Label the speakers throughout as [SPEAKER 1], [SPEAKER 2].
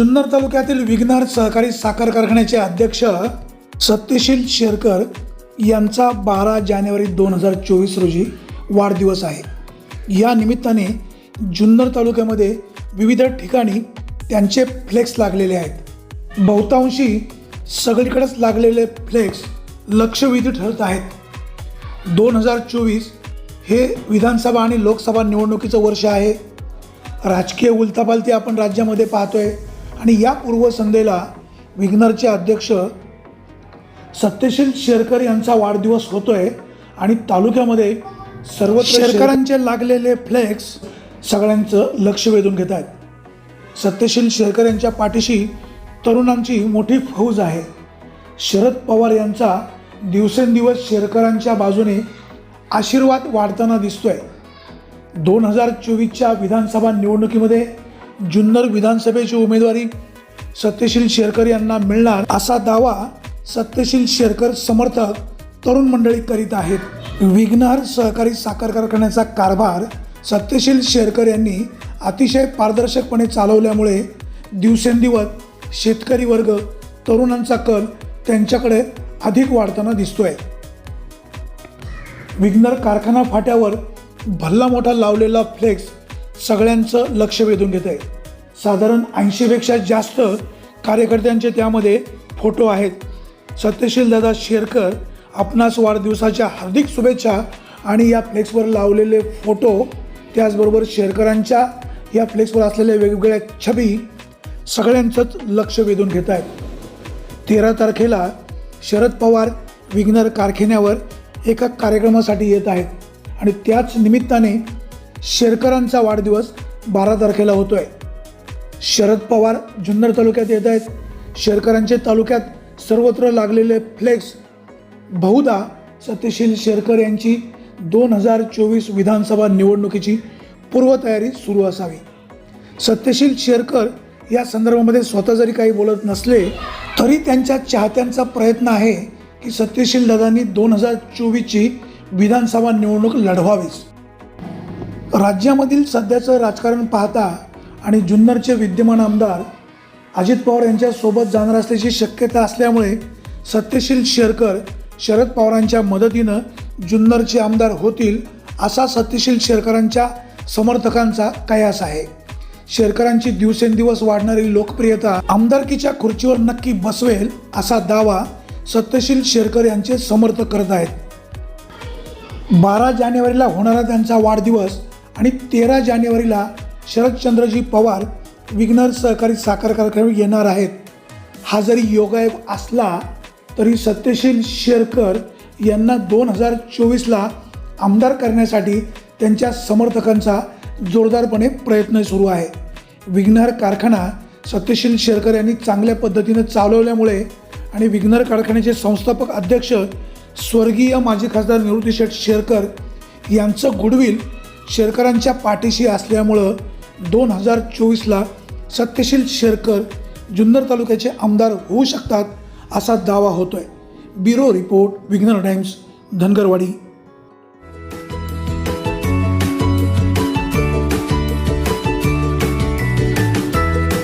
[SPEAKER 1] जुन्नर तालुक्यातील विघ्नार सहकारी साखर कारखान्याचे अध्यक्ष सत्यशील शेरकर यांचा बारा जानेवारी दोन हजार चोवीस रोजी वाढदिवस आहे. या निमित्ताने जुन्नर तालुक्यामध्ये विविध ठिकाणी त्यांचे फ्लेक्स लागलेले आहेत. बहुतांशी सगळीकडेच लागलेले फ्लेक्स लक्षवेधी ठरत आहेत. दोन हजार चोवीस हे विधानसभा आणि लोकसभा निवडणुकीचं वर्ष आहे. राजकीय उलथापालथी आपण राज्यामध्ये पाहतोय. आणि या पूर्वसंध्येला विघ्नरचे अध्यक्ष सत्यशील शेरकर यांचा वाढदिवस होतोय आणि तालुक्यामध्ये सर्व शेरकरांचे लागलेले फ्लेक्स सगळ्यांचं लक्ष वेधून घेत आहेत. सत्यशील शेरकर यांच्या पाठीशी तरुणांची मोठी फौज आहे. शरद पवार यांचा दिवसेंदिवस शेरकरांच्या बाजूने आशीर्वाद वाढताना दिसतोय. दोन हजार चोवीसच्या विधानसभा निवडणुकीमध्ये जुन्नर विधानसभेची उमेदवारी सत्यशील शेरकर यांना मिळणार असा दावा सत्यशील शेरकर समर्थक तरुण मंडळी करीत आहेत. विघ्नहर सहकारी साखर कारखान्याचा कारभार सत्यशील शेरकर यांनी अतिशय पारदर्शकपणे चालवल्यामुळे दिवसेंदिवस शेतकरी वर्ग तरुणांचा कल त्यांच्याकडे अधिक वाढताना दिसतोय. विघ्नर कारखाना फाट्यावर भल्ला मोठा लावलेला फ्लेक्स सगळ्यांचं लक्ष वेधून घेत आहे साधारण ऐंशीपेक्षा जास्त कार्यकर्त्यांचे त्यामध्ये फोटो आहेत. सत्यशील दादा शेरकर आपणास वाढदिवसाच्या हार्दिक शुभेच्छा आणि या फ्लेक्सवर लावलेले फोटो त्याचबरोबर शेरकरांच्या या फ्लेक्सवर असलेल्या वेगवेगळ्या छबी सगळ्यांचंच लक्ष वेधून घेत आहेत. तेरा तारखेला शरद पवार विघ्नर कारखान्यावर एका कार्यक्रमासाठी येत आहेत आणि त्याच निमित्ताने शेरकरांचा वाढदिवस बारा तारखेला होतो आहे शरद पवार जुन्नर तालुक्यात येत आहेत. शेरकरांचे तालुक्यात सर्वत्र लागलेले फ्लेक्स बहुधा सत्यशील शेरकर यांची दोन हजार चोवीस विधानसभा निवडणुकीची पूर्वतयारी सुरू असावी. सत्यशील शेरकर या संदर्भामध्ये स्वतः जरी काही बोलत नसले तरी त्यांच्या चाहत्यांचा प्रयत्न आहे की सत्यशील दादांनी दोन हजार चोवीसची विधानसभा निवडणूक लढवावीच. राज्यामधील सध्याचं राजकारण पाहता आणि जुन्नरचे विद्यमान आमदार अजित पवार यांच्यासोबत जाणार असल्याची शक्यता असल्यामुळे सत्यशील शेरकर शरद पवारांच्या मदतीनं जुन्नरचे आमदार होतील असा सत्यशील शेरकरांच्या समर्थकांचा कयास आहे. शेरकरांची दिवसेंदिवस वाढणारी लोकप्रियता आमदारकीच्या खुर्चीवर नक्की बसवेल असा दावा सत्यशील शेरकर यांचे समर्थक करत आहेत. बारा जानेवारीला होणारा त्यांचा वाढदिवस आणि तेरा जानेवारीला शरदचंद्रजी पवार विघ्नर सहकारी साखर कारखान्यावर येणार आहेत. हा जरी योगायोग असला तरी सत्यशील शेरकर यांना दोन हजार चोवीसला आमदार करण्यासाठी त्यांच्या समर्थकांचा जोरदारपणे प्रयत्न सुरू आहे. विघ्नर कारखाना सत्यशील शेरकर यांनी चांगल्या पद्धतीनं चालवल्यामुळे आणि विघ्नर कारखान्याचे संस्थापक अध्यक्ष स्वर्गीय माजी खासदार निवृत्ती शेठ शेरकर यांचं गुडविल शेरकरांच्या पाठीशी असल्यामुळं दोन हजार चोवीसला सत्यशील शेरकर जुन्नर तालुक्याचे आमदार होऊ शकतात असा दावा होतोय. Bureau report Vighnar Times Dhangarwadi.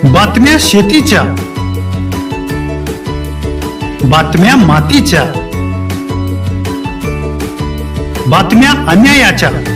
[SPEAKER 2] बातम्या शेतीच्या. बातम्या मातीच्या. बातम्या अन्यायाच्या.